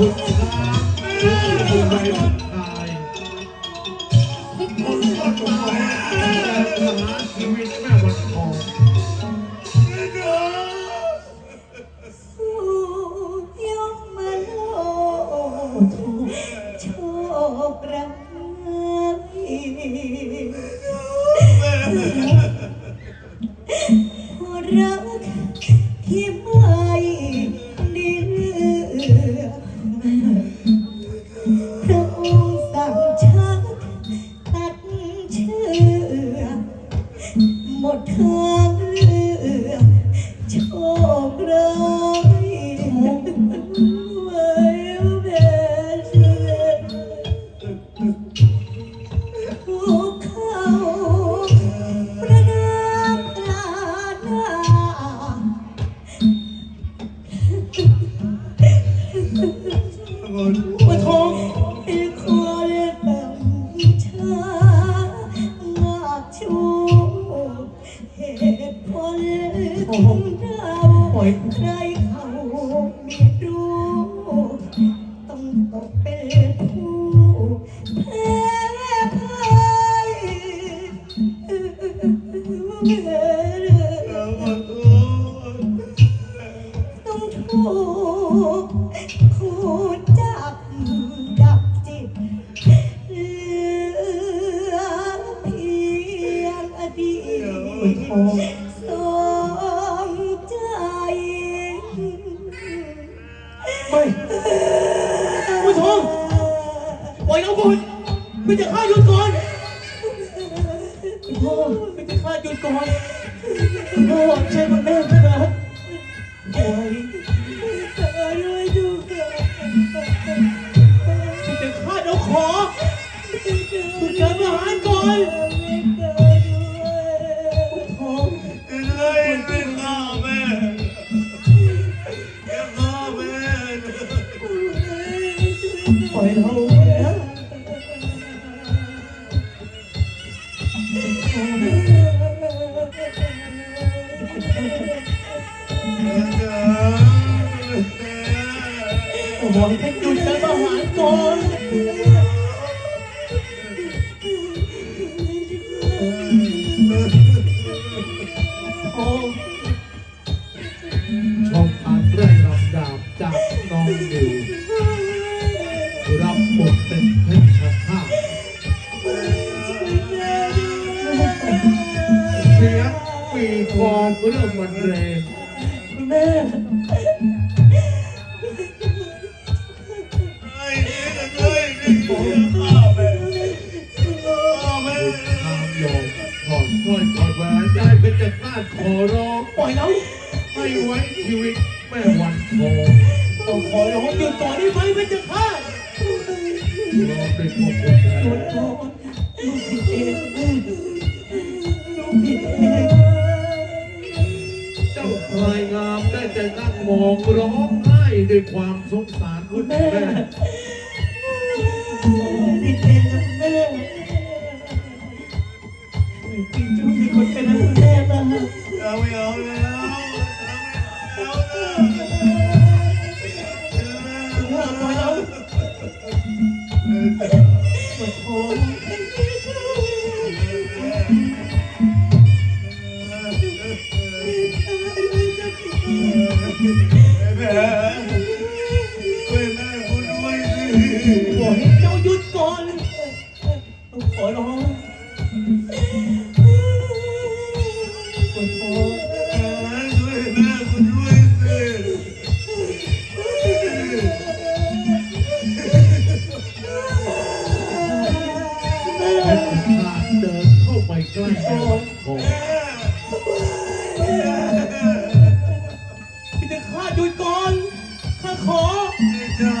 คุณครับคุณไปทักายคนก็ตกแต่สหาชีวิตแม่วันทองสู้ยกมาโลโชคร้าย โชคร้า ตสองใจ ไม่ผู้ชมปล่อยเราบุญไม่จะฆ่าหยุดก่อนพ่อไม่จะฆ่าหยุดก่อนพ่อใช่มันแม่ใช่ไหมปล่อยเธอด้วยไม่จะฆ่าเราขอคุณเกิดประหารก่อน โอ้ เสียงปีกลองเรื่องบรรเลงคุณแม่ไอ้นี่เลยนี่เป็นข้าแม่ข้าแม่ทางยอมถอดสร้อยถอดหวนได้เป็นจะฆาขอร้องปล่อยเราให้ไว้ชีวิตแม่วันทองต้องขอร้องหยุดก่อนได้ไหมไม่จะฆ่ารอเป็นพวกคนแทย เจ้าพลายงามได้แต่นั่งมองร้องไห้ด้วยความสงสารคุณแม่ผิดเองนะคุณแม่จริงจุ๊บมีคนเป็นนะคุณแม่นะเอาไม่เอาแล้วเอาไม่เอาปล่อยเราปวดท้อ เข้าไปใกล้แม่วันทองพี่จะฆ่าหยุดก่อนข้าขอจ้า